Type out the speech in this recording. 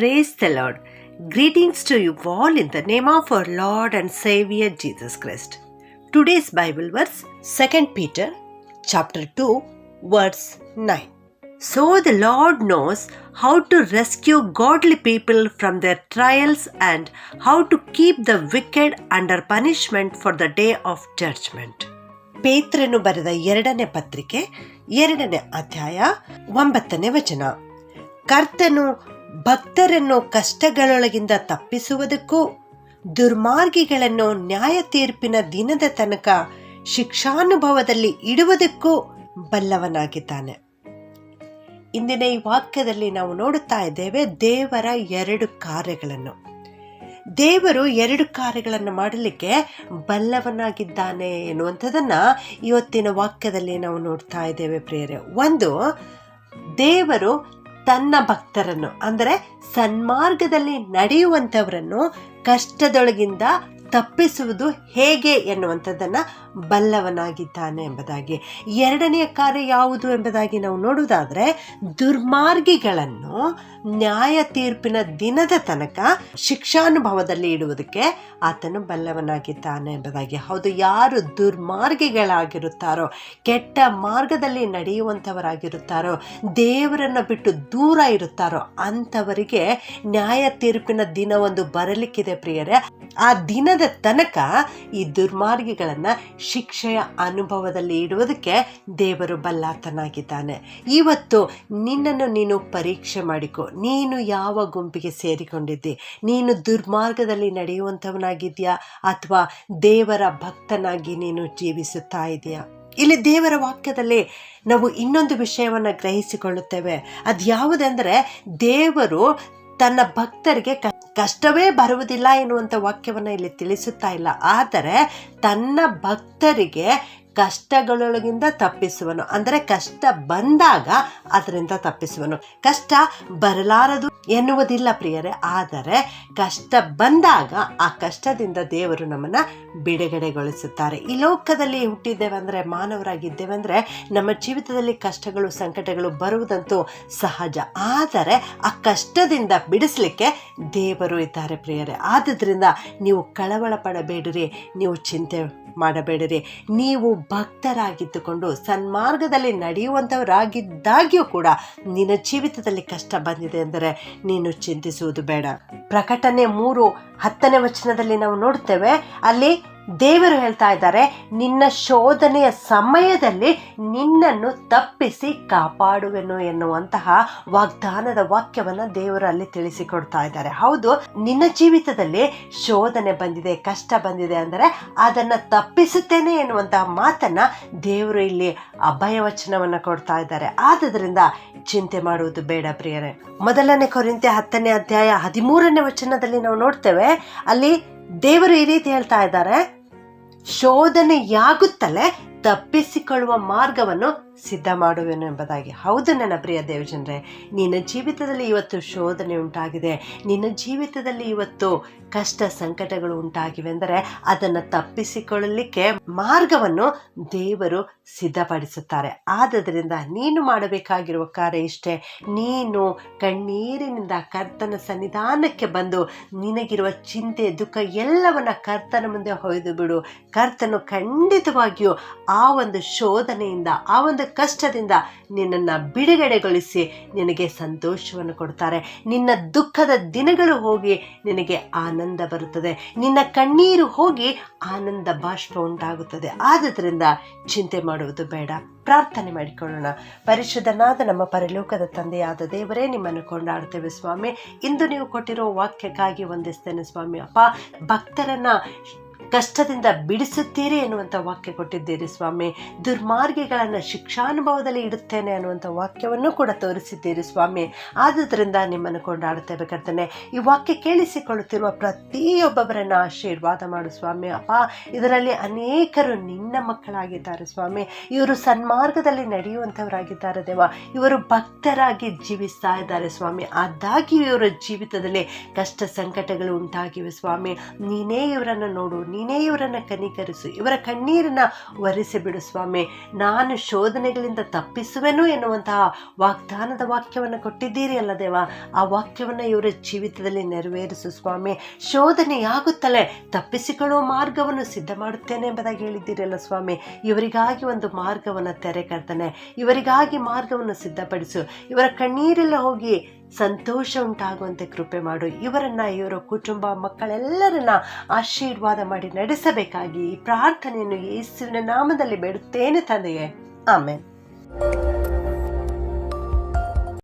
Praise the Lord. Greetings to you all in the name of our Lord and Savior Jesus Christ. Today's Bible verse 2 Peter chapter 2 verse 9. So the Lord knows how to rescue godly people from their trials and how to keep the wicked under punishment for the day of judgment. ಪೇತ್ರನು ಬರೆದ ಎರಡನೇ ಪತ್ರಿಕೆ ಎರಡನೇ ಅಧ್ಯಾಯ ಒಂಬತ್ತನೇ ವಚನ ಕರ್ತನು ಭಕ್ತರನ್ನು ಕಷ್ಟಗಳೊಳಗಿಂದ ತಪ್ಪಿಸುವುದಕ್ಕೂ ದುರ್ಮಾರ್ಗಿಗಳನ್ನು ನ್ಯಾಯ ತೀರ್ಪಿನ ದಿನದ ತನಕ ಶಿಕ್ಷಾನುಭವದಲ್ಲಿ ಇಡುವುದಕ್ಕೂ ಬಲ್ಲವನಾಗಿದ್ದಾನೆ. ಇಂದಿನ ಈ ವಾಕ್ಯದಲ್ಲಿ ನಾವು ನೋಡುತ್ತಾ ಇದ್ದೇವೆ, ದೇವರ ಎರಡು ಕಾರ್ಯಗಳನ್ನು. ದೇವರು ಎರಡು ಕಾರ್ಯಗಳನ್ನು ಮಾಡಲಿಕ್ಕೆ ಬಲ್ಲವನಾಗಿದ್ದಾನೆ ಎನ್ನುವಂಥದ್ದನ್ನು ಇವತ್ತಿನ ವಾಕ್ಯದಲ್ಲಿ ನಾವು ನೋಡ್ತಾ ಇದ್ದೇವೆ ಪ್ರಿಯರೇ. ಒಂದು, ದೇವರು ತನ್ನ ಭಕ್ತರನ್ನು ಅಂದರೆ ಸನ್ಮಾರ್ಗದಲ್ಲಿ ನಡೆಯುವಂಥವರನ್ನು ಕಷ್ಟದೊಳಗಿಂದ ತಪ್ಪಿಸುವುದು ಹೇಗೆ ಎನ್ನುವಂಥದ್ದನ್ನು ಬಲ್ಲವನಾಗಿದ್ದಾನೆ ಎಂಬುದಾಗಿ. ಎರಡನೆಯ ಕಾರ್ಯ ಯಾವುದು ಎಂಬುದಾಗಿ ನಾವು ನೋಡುವುದಾದರೆ, ದುರ್ಮಾರ್ಗಿಗಳನ್ನು ನ್ಯಾಯ ತೀರ್ಪಿನ ದಿನದ ತನಕ ಶಿಕ್ಷಾನುಭವದಲ್ಲಿ ಇಡುವುದಕ್ಕೆ ಆತನು ಬಲ್ಲವನಾಗಿದ್ದಾನೆ ಎಂಬುದಾಗಿ. ಹೌದು, ಯಾರು ದುರ್ಮಾರ್ಗಿಗಳಾಗಿರುತ್ತಾರೋ, ಕೆಟ್ಟ ಮಾರ್ಗದಲ್ಲಿ ನಡೆಯುವಂಥವರಾಗಿರುತ್ತಾರೋ, ದೇವರನ್ನು ಬಿಟ್ಟು ದೂರ ಇರುತ್ತಾರೋ, ಅಂಥವರಿಗೆ ನ್ಯಾಯ ತೀರ್ಪಿನ ದಿನ ಒಂದು ಬರಲಿಕ್ಕಿದೆ ಪ್ರಿಯರೇ. ಆ ದಿನದ ತನಕ ಈ ದುರ್ಮಾರ್ಗಿಗಳನ್ನು ಶಿಕ್ಷೆಯ ಅನುಭವದಲ್ಲಿ ಇಡುವುದಕ್ಕೆ ದೇವರು ಬಲ್ಲಾತನಾಗಿದ್ದಾನೆ. ಇವತ್ತು ನಿನ್ನನ್ನು ನೀನು ಪರೀಕ್ಷೆ ಮಾಡಿಕೊ. ನೀನು ಯಾವ ಗುಂಪಿಗೆ ಸೇರಿಕೊಂಡಿದ್ದಿ? ನೀನು ದುರ್ಮಾರ್ಗದಲ್ಲಿ ನಡೆಯುವಂಥವನಾಗಿದೆಯಾ ಅಥವಾ ದೇವರ ಭಕ್ತನಾಗಿ ನೀನು ಜೀವಿಸುತ್ತಾ ಇದೆಯಾ? ಇಲ್ಲಿ ದೇವರ ವಾಕ್ಯದಲ್ಲಿ ನಾವು ಇನ್ನೊಂದು ವಿಷಯವನ್ನು ಗ್ರಹಿಸಿಕೊಳ್ಳುತ್ತೇವೆ. ಅದು ಯಾವುದೆಂದರೆ ದೇವರು ತನ್ನ ಭಕ್ತರಿಗೆ ಕಷ್ಟವೇ ಬರುವುದಿಲ್ಲ ಎನ್ನುವಂಥ ವಾಕ್ಯವನ್ನು ಇಲ್ಲಿ ತಿಳಿಸುತ್ತಾ ಇಲ್ಲ. ಆದರೆ ತನ್ನ ಭಕ್ತರಿಗೆ ಕಷ್ಟಗಳೊಳಗಿಂದ ತಪ್ಪಿಸುವನು. ಅಂದರೆ ಕಷ್ಟ ಬಂದಾಗ ಅದರಿಂದ ತಪ್ಪಿಸುವನು. ಕಷ್ಟ ಬರಲಾರದು ಎನ್ನುವುದಿಲ್ಲ ಪ್ರಿಯರೇ, ಆದರೆ ಕಷ್ಟ ಬಂದಾಗ ಆ ಕಷ್ಟದಿಂದ ದೇವರು ನಮ್ಮನ್ನು ಬಿಡುಗಡೆಗೊಳಿಸುತ್ತಾರೆ. ಈ ಲೋಕದಲ್ಲಿ ಹುಟ್ಟಿದ್ದೇವೆ ಅಂದರೆ ಮಾನವರಾಗಿದ್ದೇವೆ ಅಂದರೆ ನಮ್ಮ ಜೀವಿತದಲ್ಲಿ ಕಷ್ಟಗಳು, ಸಂಕಟಗಳು ಬರುವುದಂತೂ ಸಹಜ. ಆದರೆ ಆ ಕಷ್ಟದಿಂದ ಬಿಡಿಸಲಿಕ್ಕೆ ದೇವರು ಇದ್ದಾರೆ ಪ್ರಿಯರೇ. ಆದ್ದರಿಂದ ನೀವು ಕಳವಳ ನೀವು ಚಿಂತೆ ಮಾಡಬೇಡಿರಿ. ನೀವು ಭಕ್ತರಾಗಿದ್ದುಕೊಂಡು ಸನ್ಮಾರ್ಗದಲ್ಲಿ ನಡೆಯುವಂಥವರಾಗಿದ್ದಾಗ್ಯೂ ಕೂಡ ನಿನ್ನ ಜೀವಿತದಲ್ಲಿ ಕಷ್ಟ ಬಂದಿದೆ ಅಂದರೆ ನೀನು ಚಿಂತಿಸುವುದು ಬೇಡ. ಪ್ರಕಟಣೆ ಮೂರು ಹತ್ತನೇ ವಚನದಲ್ಲಿ ನಾವು ನೋಡ್ತೇವೆ, ಅಲ್ಲಿ ದೇವರು ಹೇಳ್ತಾ ಇದ್ದಾರೆ, ನಿನ್ನ ಶೋಧನೆಯ ಸಮಯದಲ್ಲಿ ನಿನ್ನನ್ನು ತಪ್ಪಿಸಿ ಕಾಪಾಡುವೆನು ಎನ್ನುವಂತಹ ವಾಗ್ದಾನದ ವಾಕ್ಯವನ್ನು ದೇವರು ಅಲ್ಲಿ ತಿಳಿಸಿಕೊಡ್ತಾ ಇದ್ದಾರೆ. ಹೌದು, ನಿನ್ನ ಜೀವಿತದಲ್ಲಿ ಶೋಧನೆ ಬಂದಿದೆ, ಕಷ್ಟ ಬಂದಿದೆ ಅಂದರೆ ಅದನ್ನು ತಪ್ಪಿಸುತ್ತೇನೆ ಎನ್ನುವಂತಹ ಮಾತನ್ನ ದೇವರು ಇಲ್ಲಿ ಅಭಯವಚನವನ್ನು ಕೊಡ್ತಾ ಇದ್ದಾರೆ. ಆದ್ದರಿಂದ ಚಿಂತೆ ಮಾಡುವುದು ಬೇಡ ಪ್ರಿಯರೇ. ಮೊದಲನೇ ಕೊರಿಂತೆ ಹತ್ತನೇ ಅಧ್ಯಾಯ ಹದಿಮೂರನೇ ವಚನದಲ್ಲಿ ನಾವು ನೋಡ್ತೇವೆ, ಅಲ್ಲಿ ದೇವರು ಈ ರೀತಿ ಹೇಳ್ತಾ ಇದ್ದಾರೆ ಶೋಧನೆಯಾಗುತ್ತಲೇ ತಪ್ಪಿಸಿಕೊಳ್ಳುವ ಮಾರ್ಗವನ್ನು ಸಿದ್ಧ ಮಾಡುವೆನು ಎಂಬುದಾಗಿ. ಹೌದು ನನ್ನ ಪ್ರಿಯ ದೇವಜನರೇ, ನಿನ್ನ ಜೀವಿತದಲ್ಲಿ ಇವತ್ತು ಶೋಧನೆ ಉಂಟಾಗಿದೆ. ನಿನ್ನ ಜೀವಿತದಲ್ಲಿ ಇವತ್ತು ಕಷ್ಟ ಸಂಕಟಗಳು ಉಂಟಾಗಿವೆ ಅಂದರೆ ಅದನ್ನು ತಪ್ಪಿಸಿಕೊಳ್ಳಲಿಕ್ಕೆ ಮಾರ್ಗವನ್ನು ದೇವರು ಸಿದ್ಧಪಡಿಸುತ್ತಾರೆ. ಆದ್ದರಿಂದ ನೀನು ಮಾಡಬೇಕಾಗಿರುವ ಕಾರ್ಯ ಇಷ್ಟೇ. ನೀನು ಕಣ್ಣೀರಿನಿಂದ ಕರ್ತನ ಸನ್ನಿಧಾನಕ್ಕೆ ಬಂದು ನಿನಗಿರುವ ಚಿಂತೆ, ದುಃಖ ಎಲ್ಲವನ್ನ ಕರ್ತನ ಮುಂದೆ ಹೊಯ್ದು ಬಿಡು. ಕರ್ತನು ಖಂಡಿತವಾಗಿಯೂ ಆ ಒಂದು ಶೋಧನೆಯಿಂದ, ಆ ಒಂದು ಕಷ್ಟದಿಂದ ನಿನ್ನನ್ನು ಬಿಡುಗಡೆಗೊಳಿಸಿ ನಿನಗೆ ಸಂತೋಷವನ್ನು ಕೊಡ್ತಾರೆ. ನಿನ್ನ ದುಃಖದ ದಿನಗಳು ಹೋಗಿ ನಿನಗೆ ಆನಂದ ಬರುತ್ತದೆ. ನಿನ್ನ ಕಣ್ಣೀರು ಹೋಗಿ ಆನಂದ ಬಾಷ್ಪ ಉಂಟಾಗುತ್ತದೆ. ಆದ್ದರಿಂದ ಚಿಂತೆ ಮಾಡುವುದು ಬೇಡ. ಪ್ರಾರ್ಥನೆ ಮಾಡಿಕೊಳ್ಳೋಣ. ಪರಿಶುದ್ಧನಾದ ನಮ್ಮ ಪರಲೋಕದ ತಂದೆಯಾದ ದೇವರೇ, ನಿಮ್ಮನ್ನು ಕೊಂಡಾಡ್ತೇವೆ ಸ್ವಾಮಿ. ಇಂದು ನೀವು ಕೊಟ್ಟಿರೋ ವಾಕ್ಯಕ್ಕಾಗಿ ವಂದಿಸ್ತೇನೆ ಸ್ವಾಮಿ. ಅಪ್ಪ, ಭಕ್ತರನ್ನ ಕಷ್ಟದಿಂದ ಬಿಡಿಸುತ್ತೀರಿ ಎನ್ನುವಂಥ ವಾಕ್ಯ ಕೊಟ್ಟಿದ್ದೀರಿ ಸ್ವಾಮಿ. ದುರ್ಮಾರ್ಗಿಗಳನ್ನು ಶಿಕ್ಷಾನುಭವದಲ್ಲಿ ಇಡುತ್ತೇನೆ ಅನ್ನುವಂಥ ವಾಕ್ಯವನ್ನು ಕೂಡ ತೋರಿಸಿದ್ದೀರಿ ಸ್ವಾಮಿ. ಆದುದರಿಂದ ನಿಮ್ಮನ್ನು ಕೊಂಡಾಡುತ್ತೇವೆ ಕರ್ತನೆ. ಈ ವಾಕ್ಯ ಕೇಳಿಸಿಕೊಳ್ಳುತ್ತಿರುವ ಪ್ರತಿಯೊಬ್ಬೊಬ್ಬರನ್ನು ಆಶೀರ್ವಾದ ಮಾಡು ಸ್ವಾಮಿ. ಅಪ್ಪ, ಇದರಲ್ಲಿ ಅನೇಕರು ನಿನ್ನ ಮಕ್ಕಳಾಗಿದ್ದಾರೆ ಸ್ವಾಮಿ. ಇವರು ಸನ್ಮಾರ್ಗದಲ್ಲಿ ನಡೆಯುವಂಥವರಾಗಿದ್ದಾರೆ ದೇವ. ಇವರು ಭಕ್ತರಾಗಿ ಜೀವಿಸ್ತಾ ಇದ್ದಾರೆ ಸ್ವಾಮಿ. ಆದಾಗ್ಯೂ ಇವರ ಜೀವಿತದಲ್ಲಿ ಕಷ್ಟ ಸಂಕಟಗಳು ಉಂಟಾಗಿವೆ ಸ್ವಾಮಿ. ನೀನೇ ಇವರನ್ನು ನೋಡು ನೀನೇ ಇವರನ್ನು ಕನಿಕರಿಸು, ಇವರ ಕಣ್ಣೀರನ್ನ ಒರೆಸಿ ಬಿಡು ಸ್ವಾಮಿ. ನಾನು ಶೋಧನೆಗಳಿಂದ ತಪ್ಪಿಸುವೆನು ಎನ್ನುವಂತಹ ವಾಗ್ದಾನದ ವಾಕ್ಯವನ್ನು ಕೊಟ್ಟಿದ್ದೀರಿ ಅಲ್ಲ ದೇವ. ಆ ವಾಕ್ಯವನ್ನು ಇವರ ಜೀವಿತದಲ್ಲಿ ನೆರವೇರಿಸು ಸ್ವಾಮಿ. ಶೋಧನೆಯಾಗುತ್ತಲೇ ತಪ್ಪಿಸಿಕೊಳ್ಳುವ ಮಾರ್ಗವನ್ನು ಸಿದ್ಧ ಮಾಡುತ್ತೇನೆ ಎಂಬುದಾಗಿ ಹೇಳಿದ್ದೀರಲ್ಲ ಸ್ವಾಮಿ. ಇವರಿಗಾಗಿ ಒಂದು ಮಾರ್ಗವನ್ನು ತೆರೆ ಕರ್ತಾನೆ ಇವರಿಗಾಗಿ ಮಾರ್ಗವನ್ನು ಸಿದ್ಧಪಡಿಸು. ಇವರ ಕಣ್ಣೀರೆಲ್ಲ ಹೋಗಿ ಸಂತೋಷ ಉಂಟಾಗುವಂತೆ ಕೃಪೆ ಮಾಡು. ಇವರನ್ನ, ಇವರ ಕುಟುಂಬ ಮಕ್ಕಳೆಲ್ಲರನ್ನ ಆಶೀರ್ವಾದ ಮಾಡಿ ನಡೆಸಬೇಕಾಗಿ ಈ ಪ್ರಾರ್ಥನೆಯನ್ನು ಯೇಸುವಿನ ನಾಮದಲ್ಲಿ ಬೇಡುತ್ತೇನೆ ತಂದೆಯೇ. ಆಮೇಲೆ